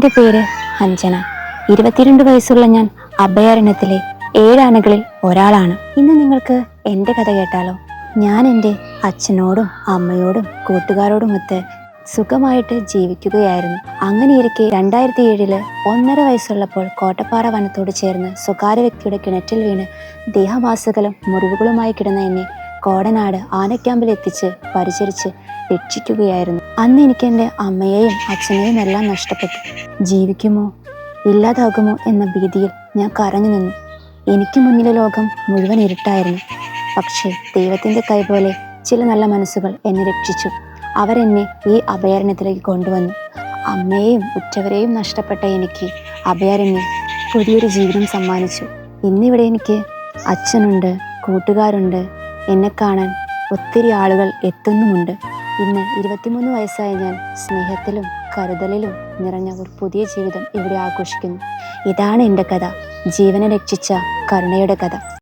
എന്റെ പേര് അഞ്ജന. ഇരുപത്തിരണ്ട് വയസ്സുള്ള ഞാൻ അഭയാരണ്യത്തിലെ ഏഴാനകളിൽ ഒരാളാണ്. ഇന്ന് നിങ്ങൾക്ക് എന്റെ കഥ കേട്ടാലോ? ഞാൻ എന്റെ അച്ഛനോടും അമ്മയോടും കൂട്ടുകാരോടുമൊത്ത് സുഖമായിട്ട് ജീവിക്കുകയായിരുന്നു. അങ്ങനെയിരിക്കെ രണ്ടായിരത്തി ഏഴിൽ ഒന്നര വയസ്സുള്ളപ്പോൾ കോട്ടപ്പാറ വനത്തോട് ചേർന്ന് സ്വകാര്യ വ്യക്തിയുടെ കിണറ്റിൽ വീണ് ദേഹവാസുകളും മുറിവുകളുമായി കിടന്ന എന്നെ കോടനാട് ആനക്യാമ്പിൽ എത്തിച്ച് പരിചരിച്ച് രക്ഷിക്കുകയായിരുന്നു. അന്ന് എനിക്ക് എന്റെ അമ്മയെയും അച്ഛനെയും എല്ലാം നഷ്ടപ്പെട്ടു. ജീവിക്കുമോ? ഇല്ലാതാകുമോ എന്ന ഭീതിയിൽ ഞാൻ കരഞ്ഞു നിന്നു. എനിക്ക് മുന്നിലെ ലോകം മുഴുവൻ ഇരുട്ടായിരുന്നു. പക്ഷേ ദൈവത്തിന്റെ കൈ പോലെ ചില നല്ല മനസ്സുകൾ എന്നെ രക്ഷിച്ചു. അവരെന്നെ ഈ അഭയാരണ്യത്തിലേക്ക് കൊണ്ടുവന്നു. അമ്മയെയും ഉറ്റവരെയും നഷ്ടപ്പെട്ട എനിക്ക് അഭയാരണ്യം പുതിയൊരു ജീവിതം സമ്മാനിച്ചു. ഇന്നിവിടെ എനിക്ക് അച്ഛനുണ്ട് കൂട്ടുകാരുണ്ട് എന്നെ കാണാൻ ഒത്തിരി ആളുകൾ എത്തുന്നുമുണ്ട്. ഇന്ന് ഇരുപത്തിമൂന്ന് വയസ്സായ ഞാൻ സ്നേഹത്തിലും കരുതലിലും നിറഞ്ഞ ഒരു പുതിയ ജീവിതം ഇവിടെ ആഘോഷിക്കുന്നു. ഇതാണ് എന്റെ കഥ. ജീവനെ രക്ഷിച്ച കരുണയുടെ കഥ.